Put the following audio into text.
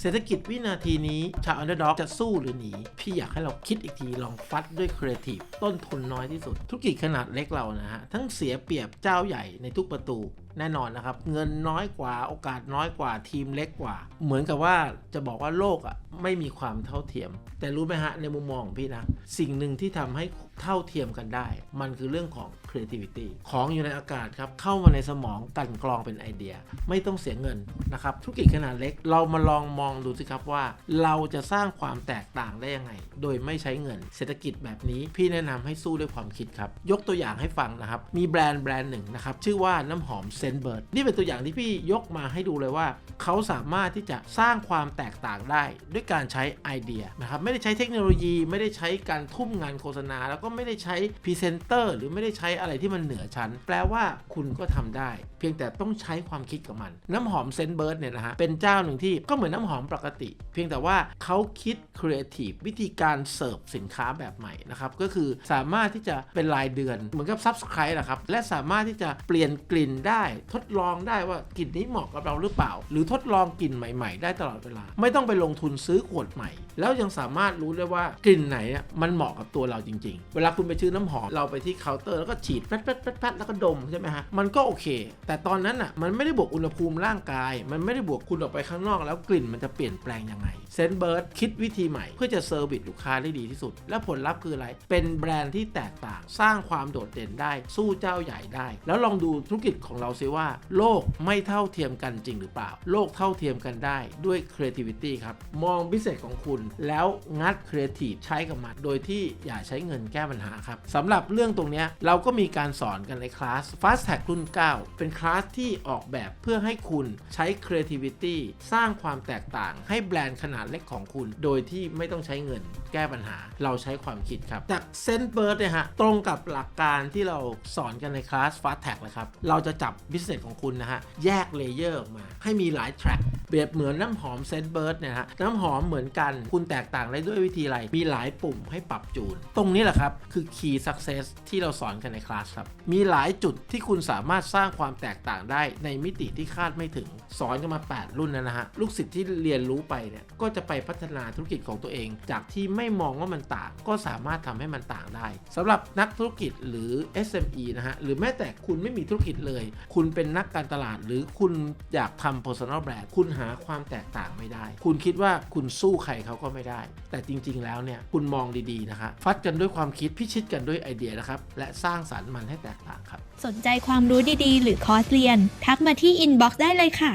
เศรษฐกิจวินาทีนี้ ชาวอันเดอร์ด็อกจะสู้หรือหนี พี่อยากให้เราคิดอีกทีลองฟัดด้วยครีเอทีฟต้นทุนน้อยที่สุด ธุรกิจขนาดเล็กเรานะฮะ ทั้งเสียเปรียบเจ้าใหญ่ในทุกประตู แน่นอนนะครับ เงินน้อยกว่าโอกาสน้อยกว่าทีมเล็กกว่า เหมือนกับว่าจะบอกว่าโลกอะไม่มีความเท่าเทียม แต่รู้ไหมฮะในมุมมองของพี่นะ สิ่งหนึ่งที่ทำให้เท่าเทียมกันได้ มันคือเรื่องของ creativity ของอยู่ในอากาศครับเข้ามาในสมองกันกรองเป็นไอเดีย ไม่ต้องเสียเงินนะครับธุรกิจขนาดเล็ก เรามาลองมองดูสิครับว่า เราจะสร้างความแตกต่างได้ยังไง โดยไม่ใช้เงิน เศรษฐกิจแบบนี้ พี่แนะนำให้สู้ด้วยความคิดครับ ยกตัวอย่างให้ฟังนะครับ มีแบรนด์แบรนด์หนึ่งนะครับชื่อว่าน้ำหอมเซนเบิร์ดนี่เป็นตัวอย่างที่พี่ยกมาให้ดูเลยว่า เขาสามารถที่จะสร้างความแตกต่างได้ ด้วยการใช้ไอเดียนะครับไม่ได้ใช้เทคโนโลยีไม่ได้ใช้การทุ่มงานโฆษณา แล้วก็ไม่ได้ใช้พรีเซนเตอร์หรือไม่ได้ใช้อะไรที่มันเหนือชั้น แปลว่าคุณก็ทำได้ เพียงแต่ต้องใช้ความคิดกับมัน น้ำหอมเซนเบิร์ดเนี่ยนะฮะเป็นเจ้าหนึ่งที่ก็เหมือนน้ำหอมปกติ เพียงแต่ว่าเขาคิดครีเอทีฟวิธีการเสิร์ฟสินค้าแบบใหม่นะครับก็คือสามารถที่จะเป็นรายเดือนเหมือนกับ Subscribe นะครับและสามารถที่จะเปลี่ยนกลิ่นได้ทดลองได้ว่ากลิ่นนี้เหมาะกับเราหรือเปล่า หรือทดลองกลิ่นใหม่ๆ ได้ตลอดเวลา ไม่ต้องไปลงทุนซื้อขวดใหม่ แล้วยังสามารถรู้ได้ว่ากลิ่นไหนมันเหมาะกับตัวเราจริง ๆ เวลาคุณไปซื้อน้ำหอมเราไปที่เคาน์เตอร์แล้วก็ฉีดแป๊ดแป๊ดแป๊ดแป๊ดแล้วก็ดมใช่ไหมฮะมันก็โอเค แต่ตอนนั้นอะมันไม่ได้บวกอุณหภูมิร่างกาย มันไม่ได้บวกคุณออกไปข้างนอก แล้วกลิ่นมันจะเปลี่ยนแปลงยังไงเซนเบิร์ดคิดวิธีใหม่เพื่อจะเซอร์วิสลูกค้าได้ดีที่สุด และผลลัพธ์คืออะไร เป็นแบรนด์ที่แตกต่าง สร้างความโดดเด่นได้ สู้เจ้าใหญ่ได้ แล้วลองดูธุรกิจของเราซิว่าโลกไม่เท่าเทียมกันจริงหรือเปล่า โลกเท่าเทียมกันได้ด้วย creativity ครับ มองพิเศษของคุณแล้วงัด creative ใช้กับมัน โดยที่อย่าใช้เงินแก้ปัญหาครับสำหรับเรื่องตรงนี้เราก็มีการสอนกันในคลาส Fast Tag รุ่น 9 เป็นคลาสที่ออกแบบเพื่อให้คุณใช้ creativity สร้างความแตกต่างให้แบรนด์ขนาดเล็กของคุณ โดยที่ไม่ต้องใช้เงินแก้ปัญหา เราใช้ความคิดครับ จากเซนเบิร์ดเนี่ยฮะตรงกับหลักการที่เราสอนกันในคลาส Fast Tag เลยครับ เราจะจับ business ของคุณนะฮะ แยกเลเยอร์ออกมา ให้มีหลาย track เปรียบเหมือนน้ำหอมเซนเบิร์ดเนี่ยฮะ น้ำหอมเหมือนกัน คุณแตกต่างได้ด้วยวิธีอะไร มีหลายปุ่มให้ปรับจูน ตรงนี้แหละครับ คือ key success ที่เราสอนกันในคลาสครับ มีหลายจุดที่คุณสามารถสร้างความแตกต่างได้ในมิติที่คาดไม่ถึง สอนกันมา 8 รุ่นแล้วนะฮะ ลูกศิษย์ที่เรียนรู้ไปเนี่ย ก็จะไปพัฒนาธุรกิจของตัวเอง จากที่ไม่มองว่ามันต่าง ก็สามารถทำให้มันต่างได้สำหรับนักธุรกิจหรือ SME นะฮะ หรือแม้แต่คุณไม่มีธุรกิจเลยคุุณเป็นนักการตลาด หรือคุณอยากทำ personal brand คุณหาความแตกต่างไม่ได้ คุณคิดว่าคุณสู้ใครเขาก็ไม่ได้ แต่จริง ๆ แล้วเนี่ยคุณมองดีๆนะคะฟัดกันด้วยความคิดพิชิตกันด้วยไอเดียนะครับ และสร้างสรรค์มันให้แตกต่างครับ สนใจความรู้ดีๆ หรือคอร์สเรียน ทักมาที่อินบ็อกซ์ได้เลยค่ะ